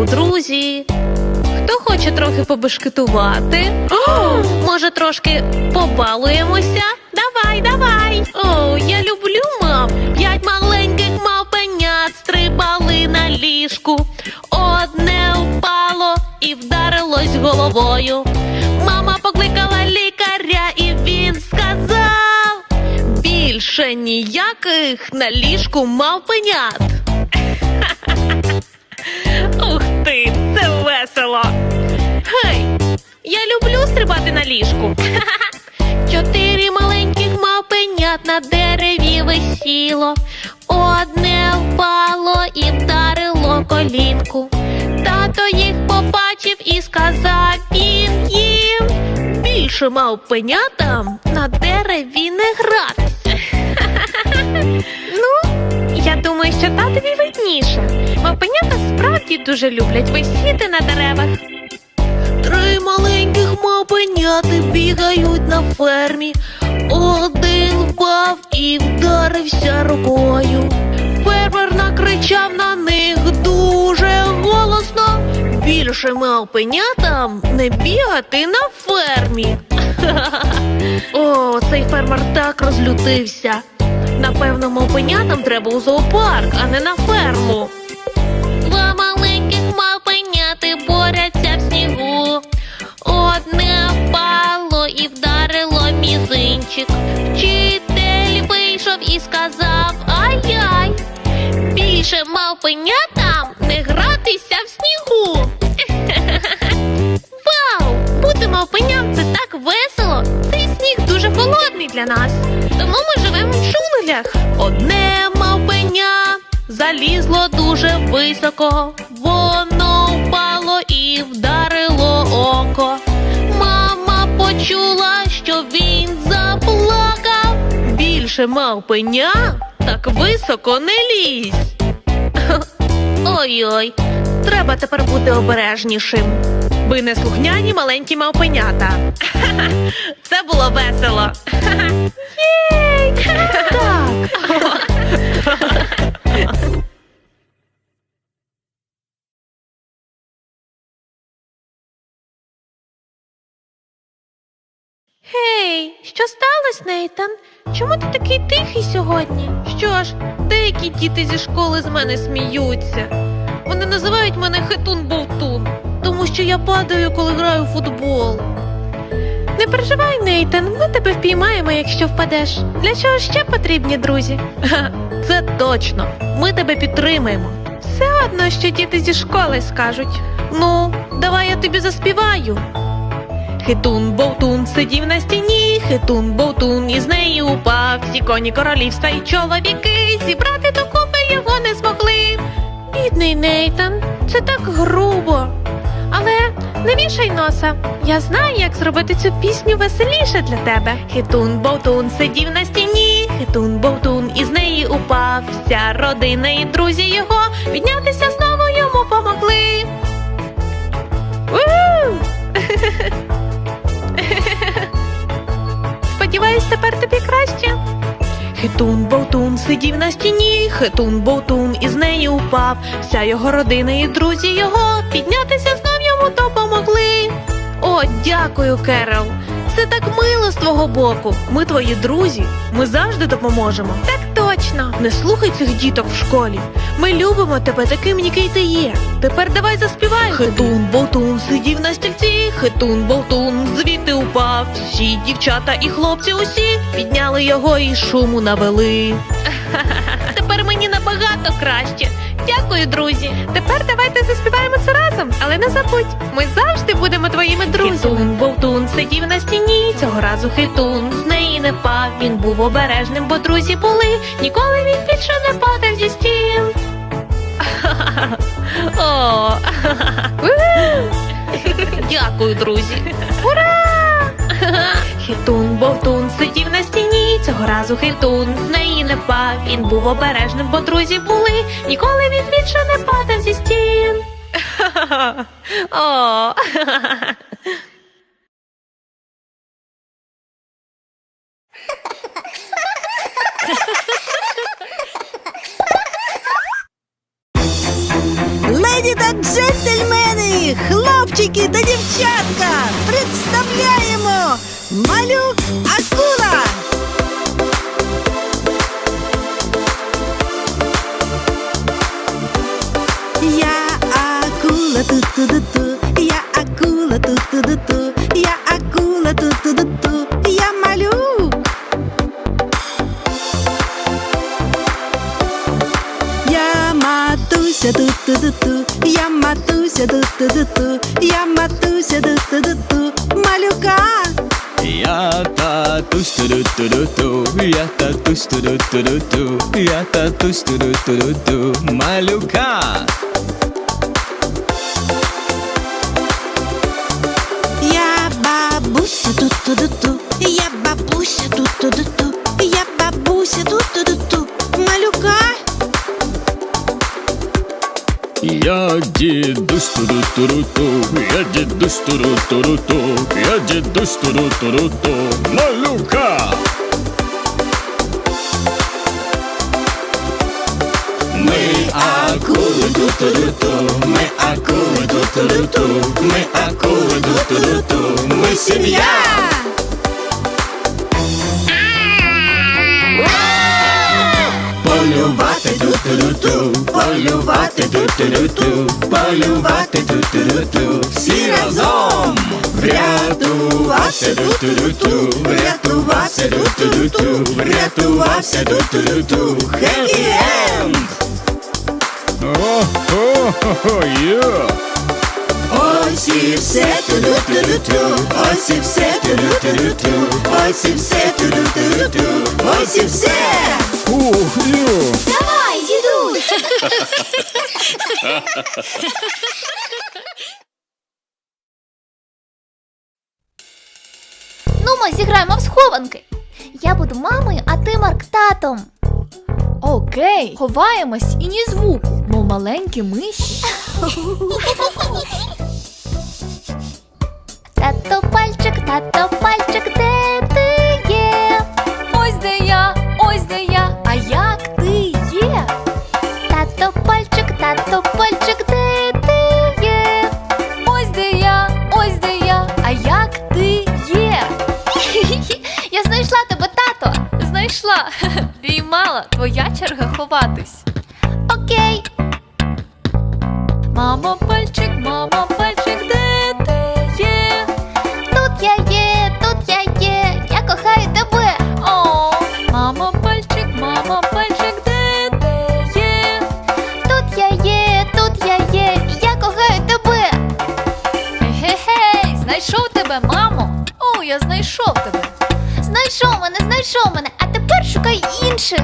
Йоу, друзі. Хто хоче трохи побешкетувати? Може, трошки побалуємося? Давай, давай. О, я люблю мав. П'ять маленьких мавпенят стрибали на ліжку. Одне впало і вдарилось головою. Мама покликала лікаря, і він сказав: більше ніяких на ліжку мавпенят. Це весело. Гей, я люблю стрибати на ліжку. Чотири маленьких мавпенят на дереві висіло. Одне впало і вдарило колінку. Тато їх побачив і сказав він їм. Більше мавпенятам на дереві не гратися. Думаю, що татові видніше. Мавпенята справді дуже люблять висіти на деревах. Три маленьких мавпеняти бігають на фермі. Один впав і вдарився рукою. Фермер накричав на них дуже голосно. Більше мавпенятам не бігати на фермі. О, цей фермер так розлютився. Напевно, мавпенятам треба у зоопарк, а не на ферму. Два маленьких мавпеняти борються в снігу. Одне впало і вдарило мізинчик. Вчитель вийшов і сказав ай-яй. Більше мавпенятам не гратися в снігу. Вау! Бути мавпеням це так весело. Цей сніг дуже холодний для нас. Тому ми живемо в джунглях. Одне мавпеня залізло дуже високо. Воно впало і вдарило око. Мама почула, що він заплакав. Більше мавпеня так високо не лізь. Ой-ой, треба тепер бути обережнішим. Ви не слухняні маленькі мавпенята. Це було весело. Єй! Так. Гей, що сталося, Нейтан? Чому ти такий тихий сьогодні? Що ж, деякі діти зі школи з мене сміються. Вони називають мене хитун бовтун, тому що я падаю, коли граю в футбол. Не переживай, Нейтан, ми тебе впіймаємо, якщо впадеш. Для чого ще потрібні друзі? Ха, Це точно. Ми тебе підтримаємо. Все одно, що діти зі школи скажуть. Ну, давай я тобі заспіваю. Хитун Бовтун сидів на стіні, хитун Бовтун із неї упав. Всі коні королівства і чоловіки зібрати докупи його не змогли. Бідний Нейтан, це так грубо. Але не вішай носа. Я знаю, як зробити цю пісню веселіше для тебе. Хитун Бовтун сидів на стіні, хитун Бовтун із неї упав. Вся родина і друзі його піднятися знову йому помогли. Сподіваюсь, тепер тобі краще. Хитун Бовтун сидів на стіні, хитун Бовтун із неї упав. Вся його родина і друзі його піднятися знов йому допомогли. О, дякую, Керол. Це так мило з твого боку. Ми твої друзі. Ми завжди допоможемо. Так точно. Не слухай цих діток в школі. Ми любимо тебе таким, який ти є. Тепер давай заспівай. Хитун Бовтун сидів на стільці, хитун Бовтун звідти упав. Всі дівчата і хлопці усі підняли його і шуму навели. Тепер мені набагато краще. Дякую, друзі. Тепер давайте заспіваємо це разом, але не забудь, ми завжди будемо твоїми друзями. Хитун Бовтун сидів на стіні. Цього разу хитун з неї не пав. Він був обережним, бо друзі були. Ніколи він більше не падав зі стін. О, Дякую, друзі. Ура! Хитун Бовтун сидів на стіні. Цього разу хитун з неї не пав. Він був обережним, бо друзі були. Ніколи він більше не падав зі стін. О. Леді та джентльмени! Хлопчики та дівчатка, представляємо малюк акула. Ту-ту-ду-ту, я акула ту-ту-ду-ту, я акула ту-ту-ду-ту, я малюк. Я матуся ту-ту-ду-ту, я матуся ту-ту-ду-ту, я матуся ту-ту-ду-ту, малюка. Я татусь ту-ду-ту-ду-ту, я татусь ту-ду-ту-ду-ту, я татусь ту-ду-ту-ду-ту, малюка. Ту-ду-ту-ду-ту, я дідусь ту-ду-ту-ду-ту, я дідусь ту-ду-ту-ду-ту, малюка. Ми акули ту-ту-ду-ту, ми акули ту-ту-ду-ту, ми акули ту-ту-ду-ту, ми сім'я. Полювати ту-ту-ду-ту, полювати ту-ту-ду-ту, полювати ту-ту-ду-ту, всі разом врятувався ту-ту-ду-ту, врятувався ту-ту-ду-ту, врятувався ту-ту-ду-ту, хеппі-енд! О-хо-хо-хо, йо! Ось і все ту-ду-ту-ду-ту, ось і все ту-ду-ту-ду-ту, ось і все ту-ду-ту-ду-ту, ось і все. Ух, йо! Ну, ми зіграємо в схованки. Я буду мамою, а ти Марк татом. Окей, ховаємось і ні звуку, мов маленькі миші. Тато пальчик, тато пальчик, твоя черга ховатись. Окей, Мамо, пальчик, мамо, пальчик, де ти є? тут я є, тут я є. Я кохаю тебе. О, мамо, пальчик, мамо, пальчик, де ти є? Тут я є, тут я є. Я кохаю тебе. Гей-гей, знайшов тебе, мамо. О, я знайшов тебе. Знайшов мене, знайшов мене, а тепер шукай інших.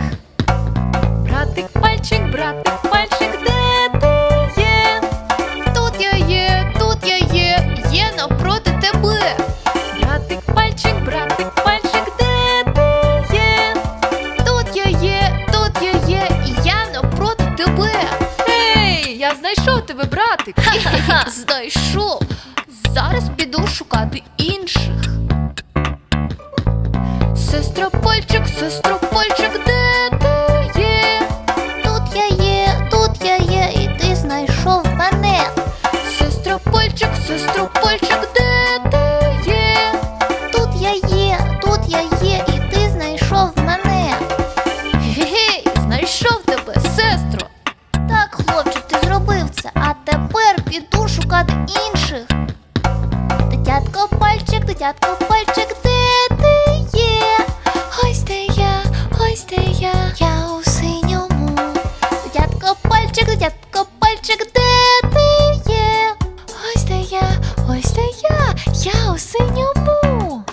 Братик, пальчик, братик, пальчик, де ти є? Тут я є, тут я є, є навпроти тебе. Братик, пальчик, братик, пальчик, де ти є? Тут я є, тут я є, я навпроти тебе. Ей, я знайшов тебе, братик. Знайшов. Зараз піду шукати інших. Ось я, я у синьому.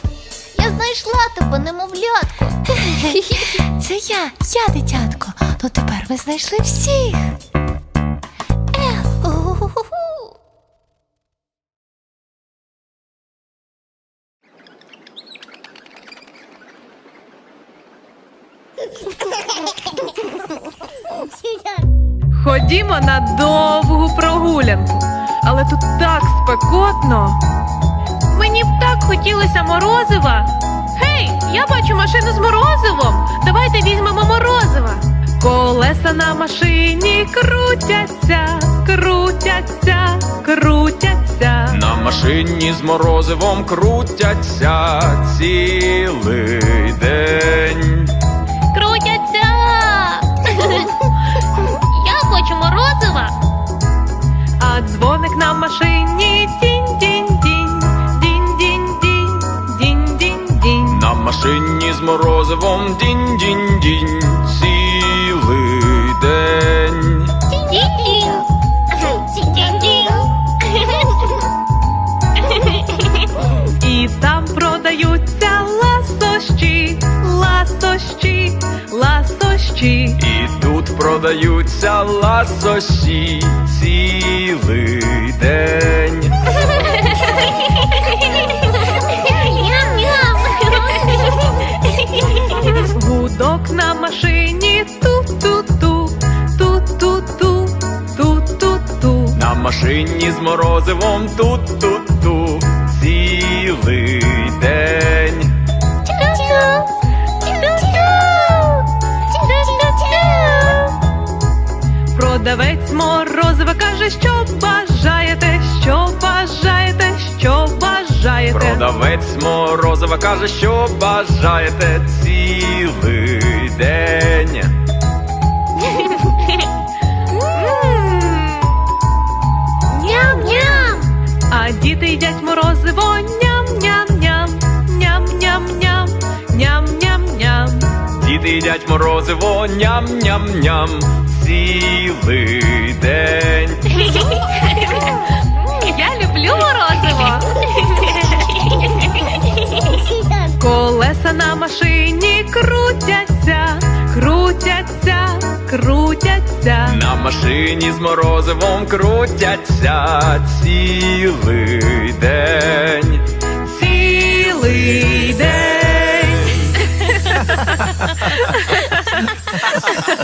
Я знайшла тебе, немовлятко. Це я, я дитятко. Ну тепер ви знайшли всіх. Ходімо на довгу прогулянку, але тут так спекотно. Мені б так хотілося морозива. Гей, я бачу машину з морозивом. Давайте візьмемо морозива. Колеса на машині крутяться, крутяться, крутяться. На машині з морозивом крутяться цілий день. Дзвоник на машині тінь-тінь-тінь, дінь-дінь-дінь, дінь-дінь-дінь. На машині з морозивом дінь-дінь-дінь цілий день. Тінь-тінь. Тінь-тінь. І там продаються ласощі, ласощі, ласощі. І тут продаються ласощі цілий день. Гудок на машині ту-ту-ту, ту-ту-ту, ту-ту-ту. На машині з морозивом тут-тут-ту цілий Продавець морозива каже, що бажаєте, що бажаєте, що бажаєте. Продавець морозива каже, що бажаєте цілий день. Ням-ням. А діти їдять морозиво ням-ням-ням, ням-ням-ням, ням-ням-ням. Діти їдять морозиво ням-ням-ням цілий день. Я люблю морозиво. Колеса на машині крутяться, крутяться, крутяться. На машині з морозивом крутяться цілий день. Цілий день.